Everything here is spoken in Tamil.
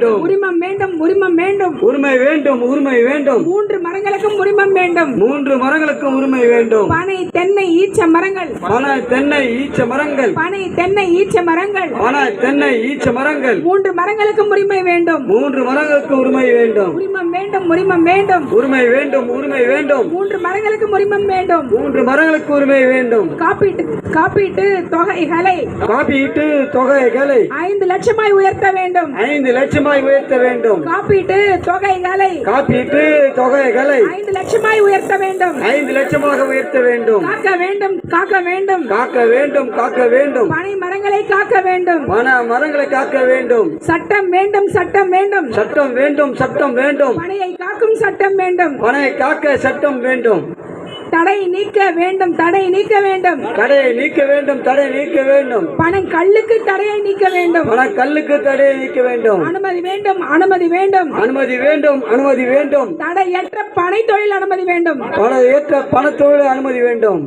உரிமம் வேண்டும் உரிமம் வேண்டும். உரிமை வேண்டும் உரிமை வேண்டும். மூன்று மரங்களுக்கும் உரிமம் வேண்டும். மூன்று மரங்களுக்கும் உரிமை வேண்டும். பனை தென்னை ஈச்ச மரங்கள். பன தென்னை ஈச்ச மரங்கள். பனை தென்னை ஈச்ச மரங்கள். பன தென்னை ஈச்ச மரங்கள். மூன்று மரங்களுக்கும் உரிமை வேண்டும். மூன்று மரங்களுக்கு உரிமை வேண்டும். உரிமம் வேண்டும் உரிமம் வேண்டும். உரிமை வேண்டும் உரிமை வேண்டும். மூன்று மரங்களுக்கும் உரிமம் வேண்டும். மூன்று மரங்களுக்கு உரிமை வேண்டும். காப்பீட்டு காப்பீட்டு தொகைகளை. காப்பீட்டு தொகைகளை ஐந்து லட்சமாய் உயர்த்த வேண்டும். ஐந்து லட்சமாய் உயர்த்த வேண்டும். காப்பீட்டு தொகைகளை காப்பீட்டு தொகைகளை ஐந்து லட்சமாய் உயர்த்த வேண்டும். ஐந்து லட்சமாக உயர்த்த வேண்டும். காக்க வேண்டும் காக்க வேண்டும். காக்க வேண்டும் காக்க வேண்டும். பனை மரங்களை காக்க வேண்டும். மன மரங்களை காக்க வேண்டும். சட்டம் வேண்டும் சட்டம் வேண்டும். சட்டம் வேண்டும் சட்டம் வேண்டும். பனையை காக்கும் சட்டம் வேண்டும். பனை காக்க சட்டம் வேண்டும். தடை நீக்க வேண்டும் தடை நீக்க வேண்டும். தடையை நீக்க வேண்டும் தடை நீக்க வேண்டும். பணம் கல்லுக்கு தடையை நீக்க வேண்டும். பண கல்லுக்கு தடையை நீக்க வேண்டும். அனுமதி வேண்டும் அனுமதி வேண்டும். அனுமதி வேண்டும் அனுமதி வேண்டும். தடையற்ற பனை தொழில் அனுமதி வேண்டும். பண ஏற்ற பணத்தொழில் அனுமதி வேண்டும்.